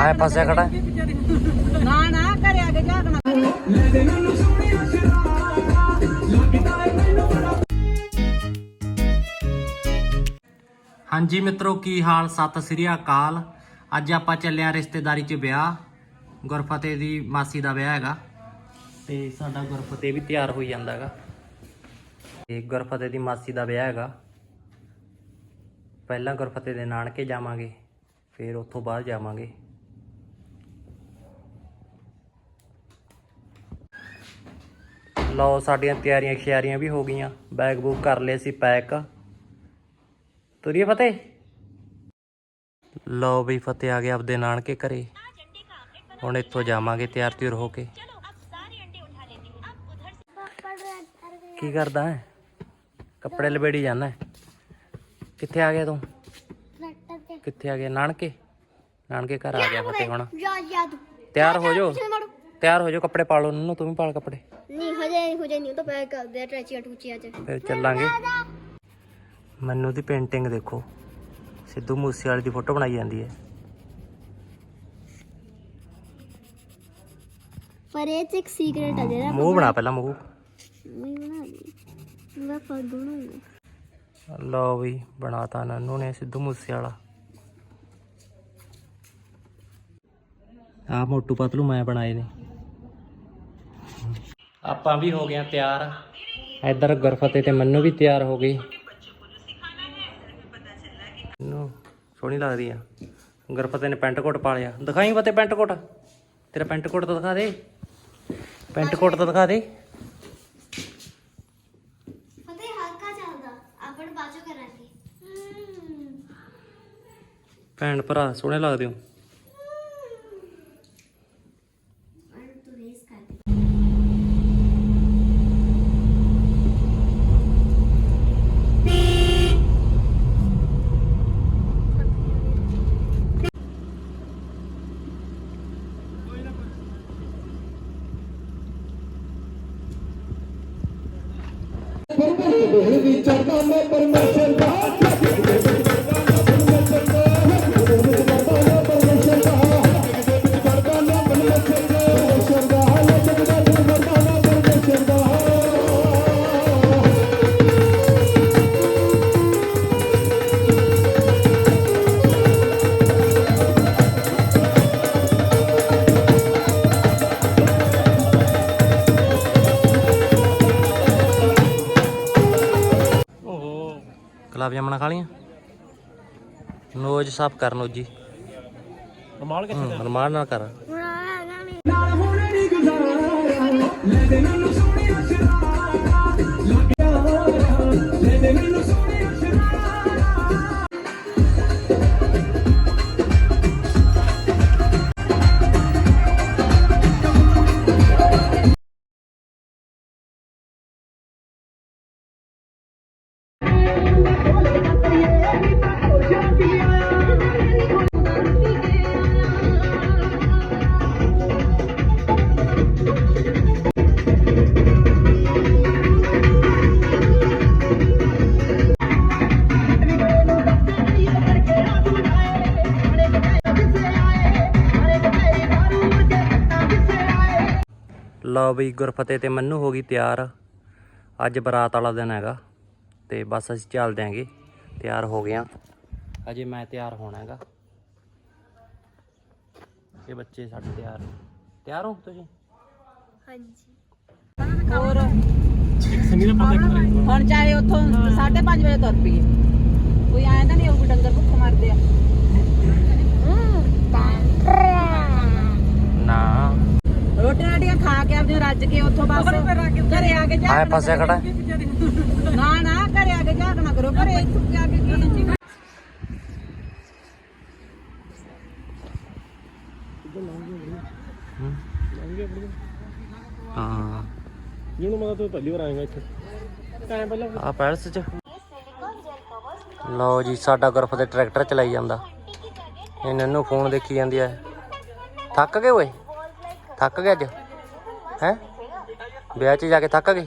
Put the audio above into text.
ਫਸਿਆ ਖੜਾ। ਹੈ। ਨਾ ਨਾ ਘਰੇ ਆ ਕੇ ਝਾਕਣਾ ਹਾਂਜੀ ਮਿੱਤਰੋ ਕੀ ਹਾਲ? ਸਤਿ ਸ੍ਰੀ ਅਕਾਲ। ਅੱਜ ਆਪਾਂ ਚੱਲੇ ਆ ਰਿਸ਼ਤੇਦਾਰੀ 'ਚ ਵਿਆਹ। ਗੁਰਫਤਿਹ ਦੀ ਮਾਸੀ ਦਾ ਵਿਆਹ ਹੈਗਾ। ਤੇ ਸਾਡਾ ਗੁਰਫਤਿਹ ਵੀ ਤਿਆਰ ਹੋਈ ਜਾਂਦਾ ਹੈਗਾ। ਤੇ ਗੁਰਫਤਿਹ ਦੀ ਮਾਸੀ ਦਾ ਵਿਆਹ ਹੈਗਾ। ਪਹਿਲਾਂ ਗੁਰਫਤਿਹ ਦੇ ਨਾਨਕੇ ਜਾਵਾਂਗੇ ਫਿਰ ਉੱਥੋਂ ਬਾਅਦ ਜਾਵਾਂਗੇ। ਲਓ ਸਾਡੀਆਂ ਤਿਆਰੀਆਂ ਖਿਆਰੀਆਂ ਵੀ ਹੋ ਗਈਆਂ। ਬੈਗ ਬੂਕ ਕਰ ਲਏ ਸੀ ਪੈਕ। ਤੁਰੀਏ ਫਤਿਹ? ਲਓ ਵੀ ਫਤਿਹ ਆ ਗਿਆ ਆਪਦੇ ਨਾਨਕੇ ਘਰੇ। ਹੁਣ ਇੱਥੋਂ ਜਾਵਾਂਗੇ ਤਿਆਰ ਤਿਉਰ ਹੋ ਕੇ। ਕੀ ਕਰਦਾ ਹੈ? ਕੱਪੜੇ ਲਬੇੜੀ ਜਾਣਾ ਹੈ? ਕਿੱਥੇ ਆ ਗਿਆ ਤੂੰ? ਕਿੱਥੇ ਆ ਗਿਆ? ਨਾਨਕੇ? ਨਾਨਕੇ ਘਰ ਆ ਗਿਆ ਫਤਿਹ ਹੁਣ। ਤਿਆਰ ਹੋ ਜਾਓ। ਤਿਆਰ ਹੋ ਜਾਓ ਕੱਪੜੇ ਪਾ ਲਓ। ਨੂੰ ਤੂੰ ਵੀ ਪਾਲ ਕੱਪੜੇ। ਹਜੇ ਨਹੀਂ ਤਾਂ ਪੈਕ ਕਰਦੇ ਆ ਟਰੈਚੀਆਂ ਟੂਚੀਆਂ ਚ। ਫਿਰ ਚੱਲਾਂਗੇ। ਮੈਨੂੰ ਦੀ ਪੇਂਟਿੰਗ ਦੇਖੋ। ਸਿੱਧੂ ਮੂਸੇ ਵਾਲੇ ਦੀ ਫੋਟੋ ਬਣਾਈ ਜਾਂਦੀ ਹੈ। ਪਰ ਇਹ ਚ ਇੱਕ ਸੀਕ੍ਰੇਟ ਹੈ ਜਿਹੜਾ ਮੂੰਹ ਬਣਾ ਪਹਿਲਾਂ ਮੂੰਹ। ਮੈਂ ਬਣਾ ਲਈ ਮੈਂ ਲਓ ਵੀ ਬਣਾਤਾ ਨੰਨੂ ਨੇ ਸਿੱਧੂ ਮੂਸੇ ਵਾਲਾ ਆ ਮੋਟੂ ਪਤਲੂ ਮੈਂ ਬਣਾਏ ਨੇ। ਆਪਾਂ ਵੀ ਹੋ ਗਏ ਆ ਤਿਆਰ। ਇੱਧਰ ਗੁਰਫਤਿਹ ਤੇ ਮੰਨੂ ਵੀ ਤਿਆਰ ਹੋ ਗਈ। ਨੂੰ ਸੋਹਣੀ ਲੱਗਦੀ ਆ। ਗੁਰਫਤਿਹ ਨੇ ਪੈਂਟ ਕੋਟ ਪਾ ਲਿਆ। ਦਿਖਾਈ ਫਤਿਹ ਪੈਂਟ ਕੋਟ ਤੇਰਾ ਪੈਂਟ ਕੋਟ ਤਾਂ ਦਿਖਾ ਦੇ। ਪੈਂਟ ਕੋਟ ਤਾਂ ਦਿਖਾ ਦੇ। ਫਤੇ ਹਲਕਾ ਚੱਲਦਾ। ਕਰਾਂਗੇ। ਭੈਣ ਭਰਾ ਸੋਹਣੇ ਲੱਗਦੇ ਹੋ। বহু বিচার ਗੁਲਾਬ ਜਾਮਣਾ ਖਾ ਲੀਆਂ ਨੋਜ ਸਾਫ਼ ਕਰ ਨੋਜੀ। ਰਮਾਲ ਕਿੱਥੇ ਰਮਾਲ ਨਾਲ ਕਰ। ਹੁਣ ਆ ਗਾਣੇ ਲਓ ਬਈ ਗੁਰਫਤਿਹ ਤੇ ਮੰਨੂ ਹੋ ਗਈ ਤਿਆਰ। ਅੱਜ ਬਰਾਤ ਵਾਲਾ ਦਿਨ ਹੈਗਾ ਤੇ ਬਸ ਅਸੀਂ ਚੱਲ ਦਿਆਂਗੇ ਤਿਆਰ ਹੋ ਗਏ ਆ। ਅਜੇ ਮੈਂ ਤਿਆਰ ਹੋਣਾ ਹੈਗਾ। ਇਹ ਬੱਚੇ ਸਾਡੇ ਤਿਆਰ ਨੇ। ਤਿਆਰ ਹੋ ਤੁਸੀਂ? ਹਾਂਜੀ। ਹੋਰ? ਹੁਣ ਚਾਹੇ ਉੱਥੋਂ 5:30 ਵਜੇ ਤੁਰ ਪਈਏ। ਕੋਈ ਆਇਆ ਤਾਂ ਨਹੀਂ ਉਹ ਡੰਗਰ ਭੁੱਖ ਮਰਦੇ ਆ। ਨਾ ਖਾ ਕੇ ਆਪਦੇ ਰੱਜ ਕੇ ਉੱਥੋਂ ਬਸ ਘਰੇ ਆ ਕੇ ਆਏ ਝਾਕਣਾ ਫਸਿਆ ਖੜਾ। ਹੈ। ਨਾ ਨਾ ਘਰੇ ਆ ਕੇ ਝਾਕਣਾ ਕਰੋ। ਘਰੇ ਇੱਥੇ ਆ ਕੇ ਕੀ ਹਾਂ। ਜਿਹਨੂੰ ਮੈਂ ਤਾਂ ਪਹਿਲੀ ਵਾਰ ਆਏਗਾ ਇੱਥੇ। ਟਾਈਮ ਪਹਿਲਾਂ ਆ ਪੈਲਸ ਚ। ਲਓ ਜੀ ਸਾਡਾ ਗੁਰਫਤਿਹ ਟਰੈਕਟਰ ਚਲਾਈ ਜਾਂਦਾ। ਇਹਨਾਂ ਨੂੰ ਫੋਨ ਦੇਖੀ ਜਾਂਦੀ ਐ ਥੱਕ ਗਏ ਓਏ? ਥੱਕ ਗਏ ਅੱਜ? ਹੈ? ਵਿਆਹ 'ਚ ਜਾ ਕੇ ਥੱਕ ਗਏ